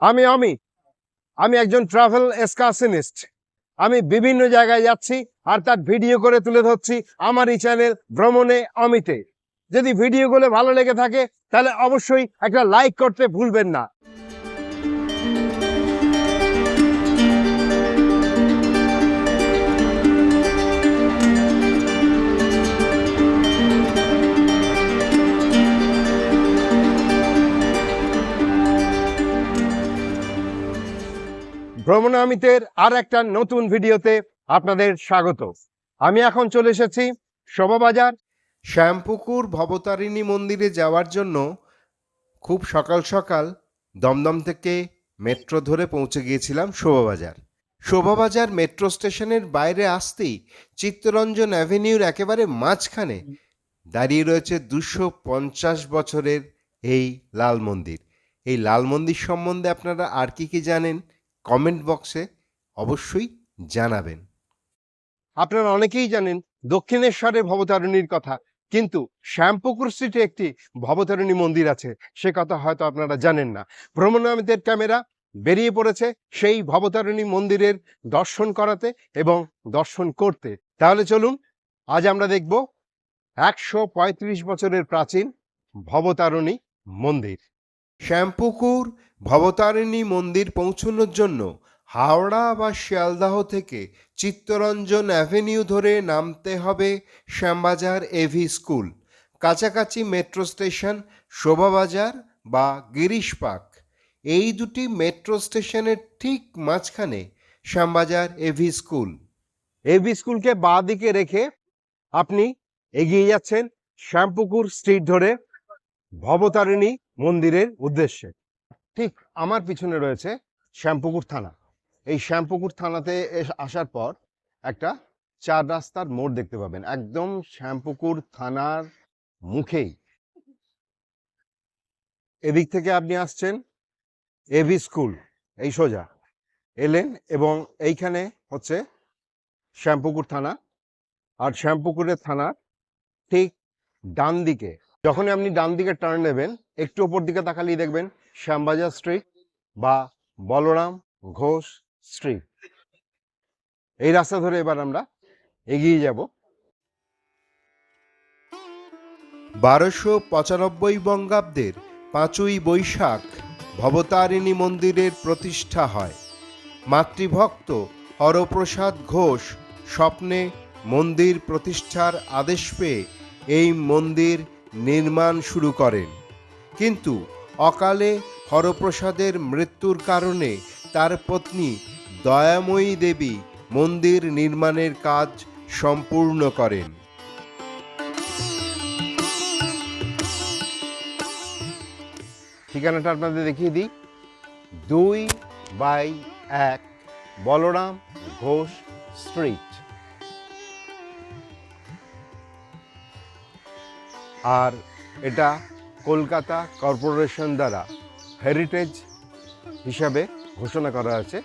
আমি আমি। আমি একজন ট্রাভেল এসকাশনিস্ট আমি বিভিন্ন জায়গায় যাচ্ছি আর তার ভিডিও করে তুলে ধরছি আমার এই চ্যানেল ভ্রমণে অমিতে। যদি ভিডিওগুলো ভালো লেগে থাকে, তাহলে অবশ্যই একটা লাইক করতে ভুলবেন না। ভ্রমণ অমিতের আর একটা নতুন ভিডিওতে আপনাদের স্বাগত। আমি এখন চলে এসেছি শোভাবাজার। শ্যামপুকুর ভবতারিণী মন্দিরে যাওয়ার জন্য খুব সকাল সকাল দমদম থেকে মেট্রো ধরে পৌঁছে গিয়েছিলাম শোভাবাজার। শোভাবাজার মেট্রো স্টেশনের বাইরে আসতেই চিত্তরঞ্জন অ্যাভিনিউর একেবারে মাঝখানে দাঁড়িয়ে রয়েছে দুশো পঞ্চাশ বছরের এই লাল মন্দির। এই লাল মন্দির সম্বন্ধে আপনারা আর কি কি জানেন? কমেন্ট বক্সে অবশ্যই জানাবেন। আপনারা অনেকেই জানেন, দক্ষিণেশ্বরে ভবতারিণীর কথা, কিন্তু শ্যামপুকুর স্ট্রিটে একটি ভবতারিণী মন্দির আছে, সে কথা হয়তো আপনারা জানেন না। ভ্রমণ অমিতের ক্যামেরা বেরিয়ে পড়েছে সেই ভবতারিণী মন্দিরের দর্শন করাতে এবং দর্শন করতে। তাহলে চলুন, আজ আমরা দেখব একশো পঁয়ত্রিশ বছরের প্রাচীন ভবতারিণী মন্দির। শ্যামপুকুর ভবতারিণী মন্দির পৌঁছানোর জন্য হাওড়া বা শিয়ালদাহ থেকে চিত্তরঞ্জন অ্যাভিনিউ ধরে নামতে হবে শ্যামবাজার এভি স্কুল। কাছাকাছি মেট্রো স্টেশন, শোভাবাজার বা গিরিশ পার্ক। এই দুটি মেট্রো স্টেশনের ঠিক মাঝখানে শ্যামবাজার এভি স্কুল। এভি স্কুলকে বাঁ দিকে রেখে আপনি এগিয়ে যাচ্ছেন শ্যামপুকুর স্ট্রিট ধরে। ভবতারিণী মন্দিরের উদ্দেশ্যে। ঠিক আমার পিছনে রয়েছে শ্যামপুকুর থানা। এই শ্যামপুকুর থানাতে আসার পর একটা চার রাস্তার মোড় দেখতে পাবেন। একদম শ্যামপুকুর থানার মুখেই। এদিক থেকে আপনি আসছেন এবি স্কুল এই সোজা। এলেন এবং এইখানে হচ্ছে শ্যামপুকুর থানা। আর শ্যামপুকুরের থানার ঠিক ডান দিকে যখনই আপনি ডান দিকে টার্ন নেবেন, একটু ওপর দিকে তাকালেই দেখবেন শ্যামবাজার স্ট্রিট বা বলরাম ঘোষ স্ট্রিট এই রাস্তা ধরে এবার আমরা এগিয়ে যাব। বারোশো পঁচানব্বই বঙ্গাব্দের পাঁচই বৈশাখ ভবতারিণী মন্দিরের প্রতিষ্ঠা হয়। মাতৃভক্ত হরপ্রসাদ ঘোষ স্বপ্নে মন্দির প্রতিষ্ঠার আদেশ পেয়ে এই মন্দির নির্মাণ শুরু করেন। কিন্তু অকালে হরপ্রসাদের মৃত্যুর কারণে তার পত্নী দয়াময়ী দেবী মন্দির নির্মাণের কাজ সম্পূর্ণ করেন। ঠিকানাটা আপনাদের দেখিয়ে দিই। দুই বাই এক, বলরাম ঘোষ স্ট্রিট। আর এটা কলকাতা কর্পোরেশন দ্বারা হেরিটেজ হিসাবে ঘোষণা করা আছে।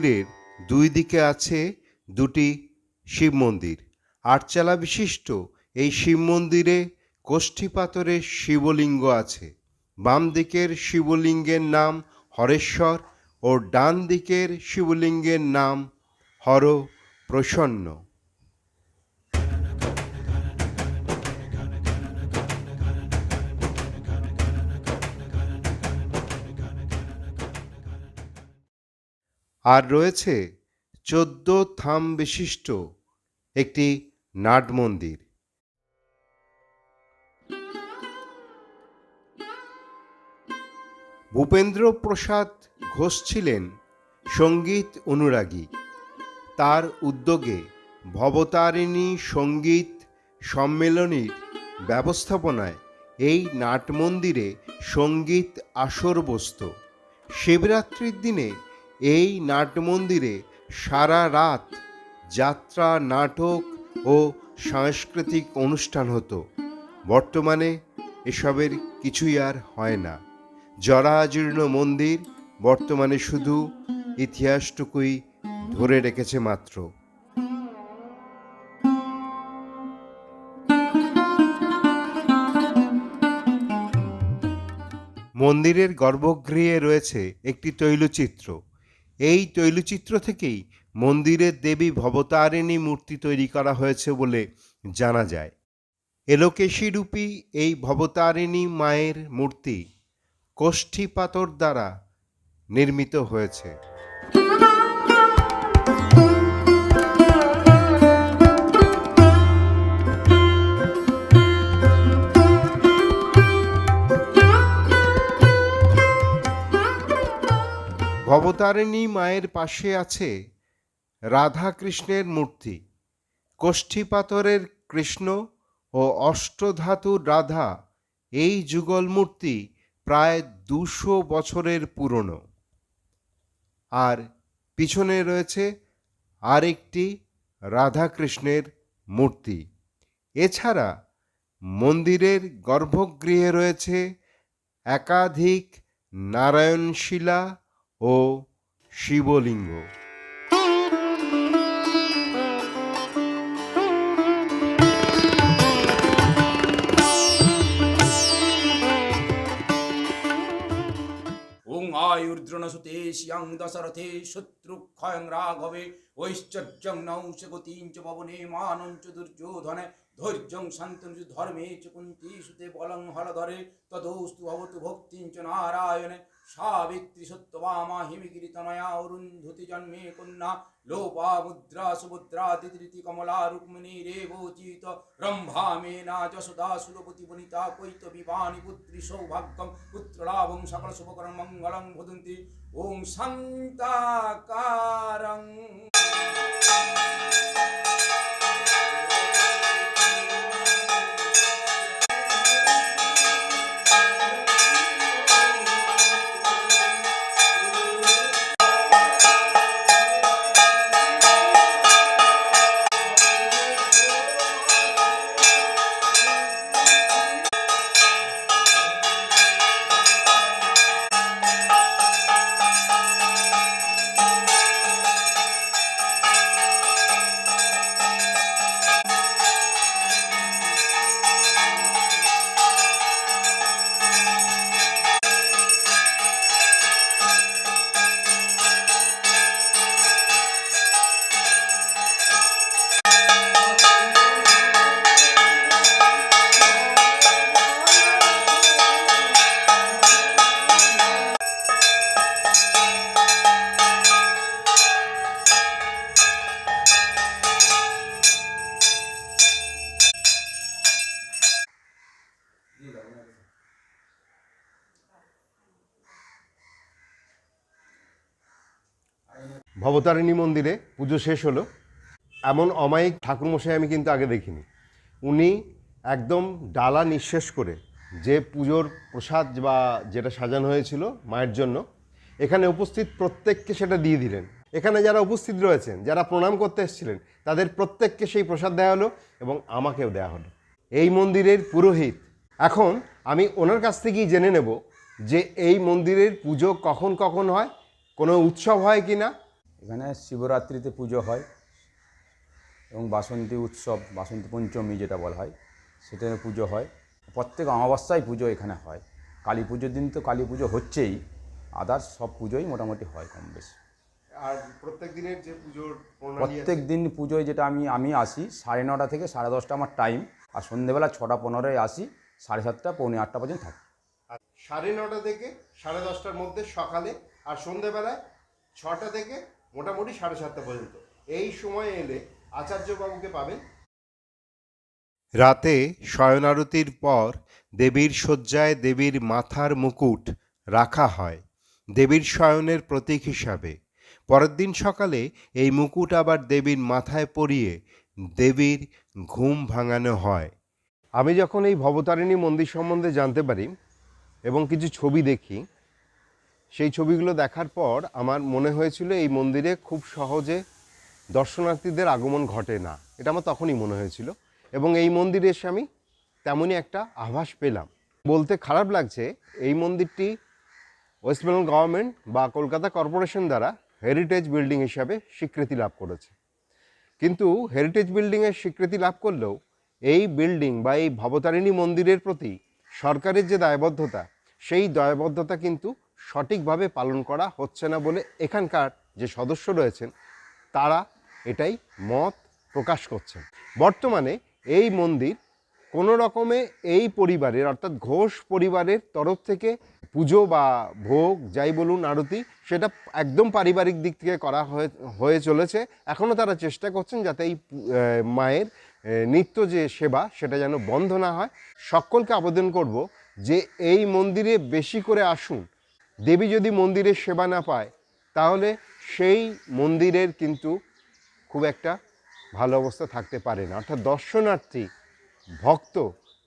মন্দিরের দুই দিকে আছে দুটি শিব মন্দির। আটচালা বিশিষ্ট এই শিব মন্দিরে কোষ্ঠী পাথরের শিবলিঙ্গ আছে। বাম দিকের শিবলিঙ্গের নাম হরেশ্বর ও ডান দিকের শিবলিঙ্গের নাম হর প্রসন্ন আর রয়েছে চোদ্দ থাম বিশিষ্ট একটি নাট মন্দির। ভূপেন্দ্র প্রসাদ ঘোষ ছিলেন সংগীত অনুরাগী। তার উদ্যোগে ভবতারিণী সংগীত সম্মেলনীর ব্যবস্থাপনায় এই নাট মন্দিরে সংগীত আসর বসত শিবরাত্রির দিনে এই নাট মন্দিরে সারা রাত যাত্রা, নাটক ও সাংস্কৃতিক অনুষ্ঠান হতো। বর্তমানে এসবের কিছুই আর হয় না। জরাজীর্ণ মন্দির বর্তমানে শুধু ইতিহাসটুকুই ধরে রেখেছে মাত্র। মন্দিরের গর্ভগৃহে রয়েছে একটি তৈলচিত্র। এই তৈলচিত্র থেকেই মন্দিরের দেবী ভবতারিণী মূর্তি তৈরি করা হয়েছে বলে জানা যায়। এলোকেশীরূপী এই ভবতারিণী মায়ের মূর্তি কোষ্ঠী পাথর দ্বারা নির্মিত হয়েছে। ভবতারিণী মায়ের পাশে আছে রাধা কৃষ্ণের মূর্তি কোষ্ঠী পাথরের কৃষ্ণ ও অষ্টধাতুর রাধা। এই যুগল মূর্তি প্রায় দুশো বছরের পুরনো। আর পিছনে রয়েছে আরেকটি রাধাকৃষ্ণের মূর্তি। এছাড়া মন্দিরের গর্ভগৃহে রয়েছে একাধিক নারায়ণশিলা ও শিবলিঙ্গ। আয়ুর্দ্রণসুতে শিয়াং দশরথে শত্রুক্ষয়ং রাঘবে, ঐশ্বর্যং নৌশগতিং চ পবনে মানং চ দুর্যোধনে, ধৈর্যং শান্তং ধর্মে চ কুন্তি সুতে বলং হলধরে, তদোস্তু ভবতু ভক্তিং চ নারায়ণে। সাবিত্রী সত্যবামা হিমগিরি তনয়া অরুন্ধতি জন্মে কন্যা, লোপা মুদ্রা সুভদ্রা দিদৃতি কমলা রুক্মিণী রেবোচিত রম্ভা মেনা যশোদা সুরপতি বনিতা কৈত বিপানি পুত্রী সৌভাগ্যম পুত্রলাভং সকল শুভকরণ মঙ্গলং ভদন্তি। ওং শান্তাকারং। ভবতারিণী মন্দিরে পুজো শেষ হলো। এমন অমায়িক ঠাকুরমশাই আমি কিন্তু আগে দেখিনি। উনি একদম ডালা নিঃশেষ করে যে পুজোর প্রসাদ বা যেটা সাজানো হয়েছিল মায়ের জন্য, এখানে উপস্থিত প্রত্যেককে সেটা দিয়ে দিলেন। এখানে যারা উপস্থিত রয়েছেন, যারা প্রণাম করতে এসেছিলেন, তাদের প্রত্যেককে সেই প্রসাদ দেওয়া হলো এবং আমাকেও দেওয়া হলো। এই মন্দিরের পুরোহিত, এখন আমি ওনার কাছ থেকেই জেনে নেব যে এই মন্দিরের পুজো কখন কখন হয়, কোনো উৎসব হয় কি না এখানে শিবরাত্রিতে পুজো হয় এবং বাসন্তী উৎসব বাসন্তী পঞ্চমী যেটা বলা হয় সেটা পুজো হয়। প্রত্যেক অমাবস্যায় পুজো এখানে হয়। কালী পুজোর দিন তো কালী পুজো হচ্ছেই। আদার্স সব পুজোই মোটামুটি হয় কম বেশি। আর প্রত্যেক দিনের যে পুজোর প্রত্যেক দিন পুজোয় যেটা আমি আমি আসি সাড়ে নটা থেকে সাড়ে দশটা আমার টাইম আর সন্ধেবেলা ছটা পনেরোয় আসি সাড়ে সাতটা পৌনে আটটা পর্যন্ত থাকি। আর সাড়ে নটা থেকে সাড়ে দশটার মধ্যে সকালে আর সন্ধেবেলায় ছটা থেকে মোটামুটি সাড়ে সাতটা পর্যন্ত। এই সময় এলে আচার্যবাবুকে পাবেন। রাতে শয়ন আরতির পর দেবীর শয্যায় দেবীর মাথার মুকুট রাখা হয়, দেবীর শয়নের প্রতীক হিসাবে। পরের দিন সকালে এই মুকুট আবার দেবীর মাথায় পরিয়ে দেবীর ঘুম ভাঙানো হয়। আমি যখন এই ভবতারিণী মন্দির সম্বন্ধে জানতে পারি এবং কিছু ছবি দেখি সেই ছবিগুলো দেখার পর আমার মনে হয়েছিল এই মন্দিরে খুব সহজে দর্শনার্থীদের আগমন ঘটে না। এটা আমার তখনই মনে হয়েছিল এবং এই মন্দিরে এসে আমি তেমনই একটা আভাস পেলাম। বলতে খারাপ লাগছে, এই মন্দিরটি ওয়েস্ট বেঙ্গল গভর্নমেন্ট বা কলকাতা কর্পোরেশন দ্বারা হেরিটেজ বিল্ডিং হিসাবে স্বীকৃতি লাভ করেছে। কিন্তু হেরিটেজ বিল্ডিংয়ের স্বীকৃতি লাভ করলেও এই বিল্ডিং বা এই ভবতারিণী মন্দিরের প্রতি সরকারের যে দায়বদ্ধতা, সেই দায়বদ্ধতা কিন্তু সঠিকভাবে পালন করা হচ্ছে না বলে এখানকার যে সদস্য রয়েছেন, তারা এটাই মত প্রকাশ করছেন। বর্তমানে এই মন্দির কোনো রকমে এই পরিবারের, অর্থাৎ ঘোষ পরিবারের তরফ থেকে পুজো বা ভোগ, যাই বলুন আরতি, সেটা একদম পারিবারিক দিক থেকে করা হয়ে চলেছে। এখনও তারা চেষ্টা করছেন যাতে এই মায়ের নিত্য যে সেবা, সেটা যেন বন্ধ না হয়। সকলকে আবেদন করব যে এই মন্দিরে বেশি করে আসুন। দেবী যদি মন্দিরের সেবা না পায়, তাহলে সেই মন্দিরের কিন্তু খুব একটা ভালো অবস্থা থাকতে পারে না। অর্থাৎ দর্শনার্থী, ভক্ত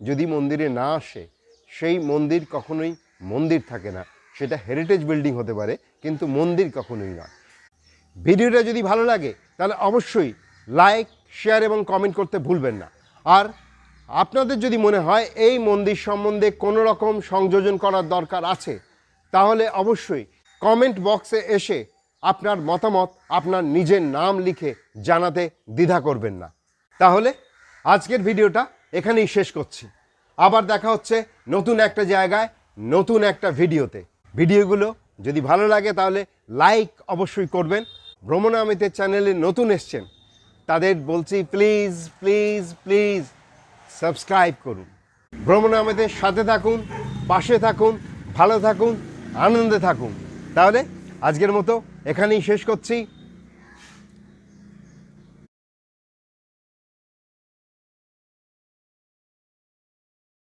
যদি মন্দিরে না আসে, সেই মন্দির কখনোই মন্দির থাকে না। সেটা হেরিটেজ বিল্ডিং হতে পারে, কিন্তু মন্দির কখনোই নয়। ভিডিওটা যদি ভালো লাগে, তাহলে অবশ্যই লাইক শেয়ার এবং কমেন্ট করতে ভুলবেন না। আর আপনাদের যদি মনে হয় এই মন্দির সম্বন্ধে কোনো রকম সংযোজন করার দরকার আছে তাহলে অবশ্যই কমেন্ট বক্সে এসে আপনার মতামত, আপনার নিজের নাম লিখে জানাতে দ্বিধা করবেন না। তাহলে আজকের ভিডিওটা এখানেই শেষ করছি। আবার দেখা হচ্ছে নতুন একটা জায়গায়, নতুন একটা ভিডিওতে। ভিডিওগুলো যদি ভালো লাগে তাহলে লাইক অবশ্যই করবেন। ভ্রমণ আমিতের চ্যানেলে নতুন এসছেন, তাদের বলছি প্লিজ প্লিজ প্লিজ সাবস্ক্রাইব করুন। ভ্রমণ আমিতের সাথে থাকুন, পাশে থাকুন, ভালো থাকুন। আনন্দে থাকুন। তাহলে আজকের মতো এখানেই শেষ করছি।